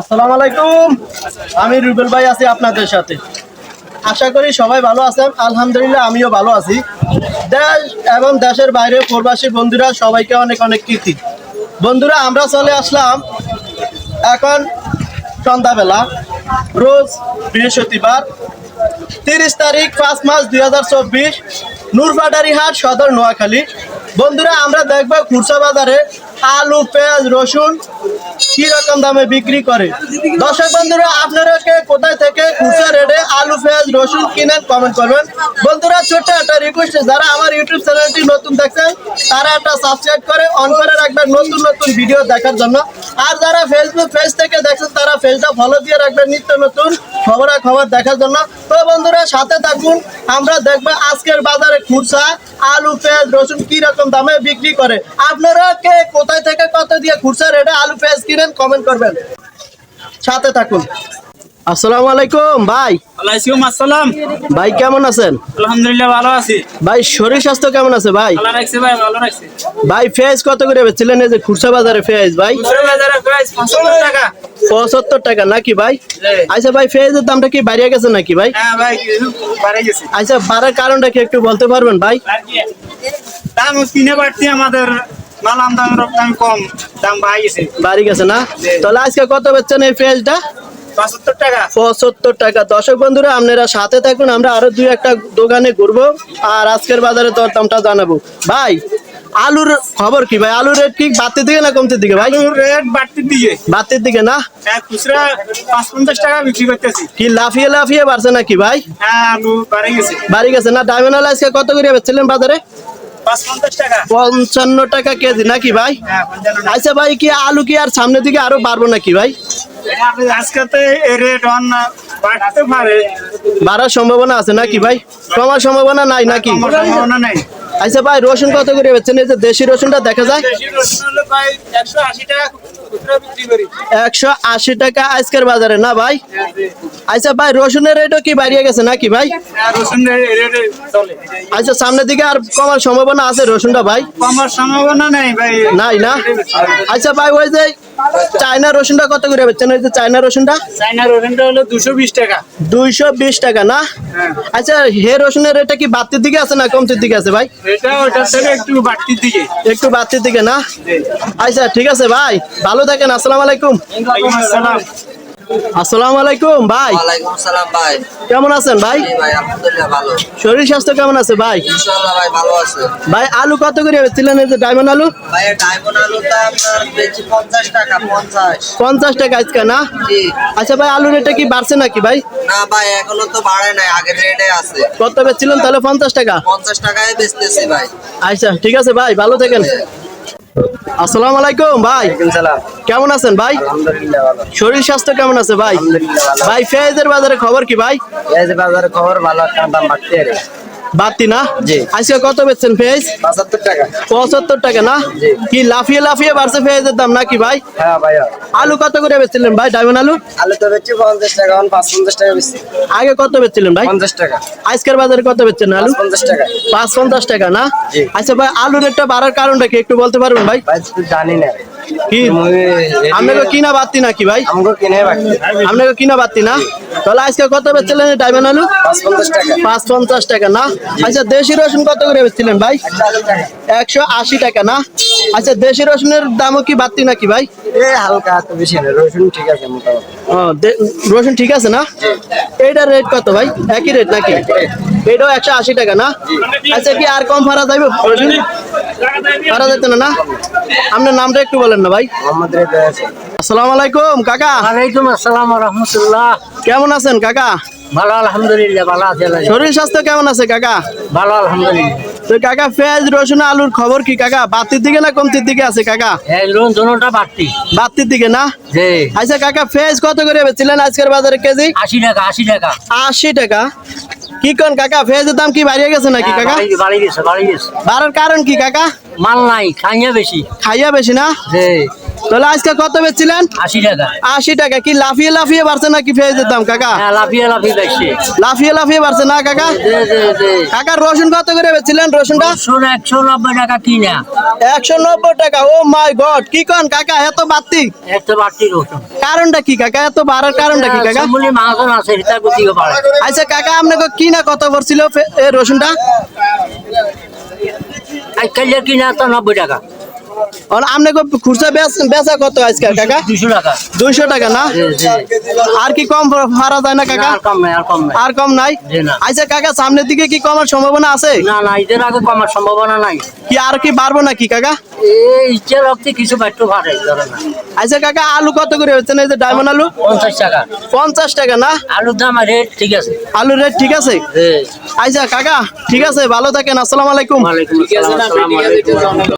আসসালামু আলাইকুম। আমি রুবেল ভাই আছি আপনাদের সাথে। আশা করি সবাই ভালো আছেন। আলহামদুলিল্লাহ আমিও ভালো আছি। দেশ এবং দেশের বাইরে প্রবাসী বন্ধুরা সবাইকে অনেক অনেক কীর্তি বন্ধুরা, আমরা চলে আসলাম এখন সন্ধ্যাবেলা, রোজ বৃহস্পতিবার, তিরিশ তারিখ, পাঁচ মাস দুই হাজার চব্বিশ নূরবাটারি হাট, সদর নোয়াখালী। বন্ধুরা, আমরা দেখব খুরসা বাজারে আলু, পেঁয়াজ, রসুন কি রকম দামে বিক্রি করে? দর্শক বন্ধুরা আপনারা কোথায় থেকে খুচরা রেটে আলু, পেঁয়াজ, রসুন কিনেন কমেন্ট করবেন। বন্ধুরা, ছোট্ট একটা রিকোয়েস্ট যারা আমার ইউটিউব চ্যানেলটি নতুন দেখছেন, তারা একটা সাবস্ক্রাইব করে অন করে রাখবেন নতুন নতুন ভিডিও দেখার জন্য। আর যারা ফেসবুক পেজ থেকে দেখছেন, তারা পেজটা ফলো দিয়ে রাখবেন নিত্য নতুন খবরাখবর দেখার জন্য। তো বন্ধুরা, সাথে থাকুন। আমরা দেখব আজকের বাজারে খুচরা, আলু, পেঁয়াজ, রসুন কি রকম দামে বিক্রি করে। আপনারা কে কোথায় থেকে কত দিয়ে খুচরা রেটে আলু, পেঁয়াজ কিনেন কমেন্ট করবেন। সাথে থাকুন। আসসালামু আলাইকুম ভাই। ওয়ালাইকুম আসসালাম। ভাই কেমন আছেন? আলহামদুলিল্লাহ ভালো আছি। ভাই শরীর স্বাস্থ্য কেমন আছে ভাই? ভালো রাখছি ভাই ভালো রাখছি। ভাই ফেজ কত করে বেচছিলেন? এই যে খুচরা বাজারে ফেজ ভাই। বাজারে টাকা। নাকি ভাই? আচ্ছা ভাই ফেজের দামটা কি বাড়িয়ে গেছে নাকি ভাই? হ্যাঁ ভাই কিছু গেছে। আচ্ছা বাড়ার কারণটা কি একটু বলতে পারবেন ভাই? দাম কিনে বাড়তি আমাদের মাল রপ্তানি কম দাম বাড়ে গেছে। বাড়ি গেছে না? তাহলে আজকে কত বেচছেন এই পেঁয়াজটা পঁচাত্তর টাকা। দর্শক বন্ধুরা আপনারা সাথে থাকুন আমরা আরও দুই একটা দোকানে ঘুরবো আর আজকের বাজারে জানাব। ভাই আলুর খবর কি ভাই? আলুর রেট কি বাড়তির দিকে না কমতির দিকে ভাই? আলুর রেট বাড়তির দিকে। বাড়তির দিকে না? হ্যাঁ খুচরা পাঁচ পঞ্চাশ টাকা বিক্রি করতেছি। কি লাফিয়ে লাফিয়ে বাড়ছে নাকি ভাই? হ্যাঁ আলু বাড়ে গেছে। বাড়ি গেছে না? ডায়মন্ড আলু আজকে কত করে বেচছিলেন বাজারে? পঞ্চান্ন টাকা কেজি নাকি ভাই? হ্যাঁ। আচ্ছা ভাই কি আলু কি আর সামনের দিকে আরও বাড়বো নাকি ভাই? আজকে তো রেট অন বাড়তে পারে। বাড়ার সম্ভাবনা আছে নাকি ভাই? কমার সম্ভাবনা নাই নাকি? সম্ভাবনা নাই। আচ্ছা ভাই রসুন কত করে বেচছেন? এই যে দেশি রসুনটা দেখা যায়। একশো আশি টাকা আজকের বাজারে না ভাই? আচ্ছা ভাই রসুনের রেটও কি বাড়িয়ে গেছে নাকি ভাই? চলে। আচ্ছা সামনের দিকে আর কমার সম্ভাবনা আছে রসুনটা ভাই? কমার সম্ভাবনা নাই ভাই। নাই না? আচ্ছা ভাই ওই যে চায়না রসুনটা কত করে বেচছেন? ওই যে চায়না রসুনটা? চায়না রসুনটা হলো দুশো বিশ টাকা। দুইশো বিশ টাকা না? হ্যাঁ। আচ্ছা হে রসুনের এটা কি বাড়তির দিকে আছে না কমতির দিকে আছে ভাই? এটা ওটার থেকে একটু বাড়তির দিকে। একটু বাড়তির দিকে না? আচ্ছা ঠিক আছে ভাই ভালো থাকেন আসসালামু আলাইকুম। আসসালাম। আসসালামু আলাইকুম ভাই। ওয়ালাইকুম ভাই। কেমন আছেন ভাই? ভাই আলহামদুলিল্লাহ ভালো। শরীর স্বাস্থ্য কেমন আছে ভাই? ইনশাআল্লাহ ভাই ভালো আছে। ভাই আলু কত করে বেচছিলেন এই যে ডায়মন্ড আলু? ভাই ডায়মন্ড আলুটা আপনার বেচি পঞ্চাশ টাকা আজকে না? জি। আচ্ছা ভাই আলু রেটটা কি বাড়ছে নাকি ভাই? না ভাই এখনও তো বাড়ে নাই আগের রেটে আছে। কত বেচছিলেন তাহলে পঞ্চাশ টাকা? পঞ্চাশ টাকায় বেচতেছি ভাই। আচ্ছা ঠিক আছে ভাই ভালো থাকেন। আসসালামু আলাইকুম ভাই। কেমন আছেন ভাই? শরীর স্বাস্থ্য কেমন আছে ভাই? ভাই ফেয়াজের বাজারে খবর কি ভাই? ফেয়াজের বাজারে খবর ভালো দাম বাড়তে বাড়তি না? আজকে কত বেচছেন পেঁয়াজ পঁচাত্তর টাকা। পঁচাত্তর টাকা না? কি লাফিয়ে লাফিয়ে বাড়ছে পেঁয়াজের দাম নাকি ভাই? হ্যাঁ ভাই আলু কত করে বেচছিলেন ভাই? ডায়মন্ড আলু? আলু তো বেচছি পঞ্চাশ টাকা এখন পাঁচ পঞ্চাশ টাকা বেচছি। আগে কত বেচছিলেন ভাই? পঞ্চাশ টাকা। আজকের বাজারে কত বেচছেন আলু? পঞ্চাশ টাকা। পাঁচ পঞ্চাশ টাকা না। আচ্ছা ভাই আলু রেটটা বাড়ার কারণটা কি একটু বলতে পারবেন ভাই? ভাই জানি না। কি? আপনাকে কিনা বাড়তি নাকি ভাই? আপনাকে কিনা বাড়তি না? তাহলে আজকে কত বেচছিলেন ডায়মন্ড আলু? পাঁচ পঞ্চাশ টাকা না? আচ্ছা দেশি রসুন কত করে বেচছিলেন ভাই? একশো আশি টাকা না? আচ্ছা দেশি রসুনের দামও কি বাড়তি নাকি ভাই? হালকা বেশি রসুন ঠিক আছে ও দে- রসুন ঠিক আছে না? এইটার রেট কত ভাই? একই রেট নাকি? এটাও একশো আশি টাকা না? আচ্ছা কি আর কম ভাড়া যাইব রসুন? ভাড়া যেত না না? আপনার নামটা একটু বলেন। না ভাই। মোহাম্মদ আসসালামু আলাইকুম কাকা। ওয়ালাইকুম আসসালাম রহমতুল্লাহ। কেমন আছেন কাকা? ভালো আলহামদুলিল্লাহ ভালো আছে শরীর স্বাস্থ্য কেমন আছে কাকা? ভালো আলহামদুলিল্লাহ। তো কাকা পেঁয়াজ রসুন আলুর খবর কি কাকা? বাতির দিকে না কমতির দিকে আছে কাকা? বাড়তি। দিকে না? আচ্ছা কাকা পেঁয়াজ কত করে আজকের বাজারে কেজি? আশি টাকা আশি টাকা। আশি টাকা। কি কোন কাকা? পেঁয়াজের দাম কি বাড়িয়ে গেছে নাকি হ্যাঁ, কাকা? বাড়ি- বাড়ি গেছে বাড়ি গেছে। বাড়ার কারণ কি কাকা? মাল নাই খাইয়া বেশি। খাইয়া বেশি না? তাহলে আজকে কত বেচছিলেন? আশি টাকা। আশি টাকা। কি লাফিয়ে লাফিয়ে বাড়ছে নাকি পেঁয়াজের দাম কাকা? হ্যাঁ লাফিয়ে লাফিয়ে বেশি লাফিয়ে লাফিয়ে বাড়ছে না কাকা? কাকা রসুন কত করে বেচছিলেন রসুনটা? একশো নব্বই টাকা কিনা। একশো নব্বই টাকা। ও মাই গড কি কন কাকা এত বাড়তি? এত বাড়তি রসুন। কারণটা কি কাকা? এত বাড়ার কারণটা কি কাকা? সমুলি মাহাজন আছে আচ্ছা কাকা আপনাকে কি না কত পড়ছিল ফে- এ রসুনটা আজকাল কিনা তো নব্বই টাকা আর খুচরা বেচা কত আজকে কাকা? দুইশো টাকা। না। আর কি কম যায় না কাকা? আর কম নাই। আচ্ছা কাকা সামনের দিকে কি কমার সম্ভাবনা আছে? না না এদের আগে কমার সম্ভাবনা নাই। কি আর কি বাড়বো নাকি কাকা? কিছু আচ্ছা কাকা আলু কত করে হচ্ছে এই যে ডায়মন্ড আলু? পঞ্চাশ টাকা। পঞ্চাশ টাকা না? আলুর দাম রেট ঠিক আছে। আলুর রেট ঠিক আছে। আচ্ছা কাকা ঠিক আছে ভালো থাকেন আসসালামু আলাইকুম। ওয়ালাইকুম আসসালাম আলাইকুম।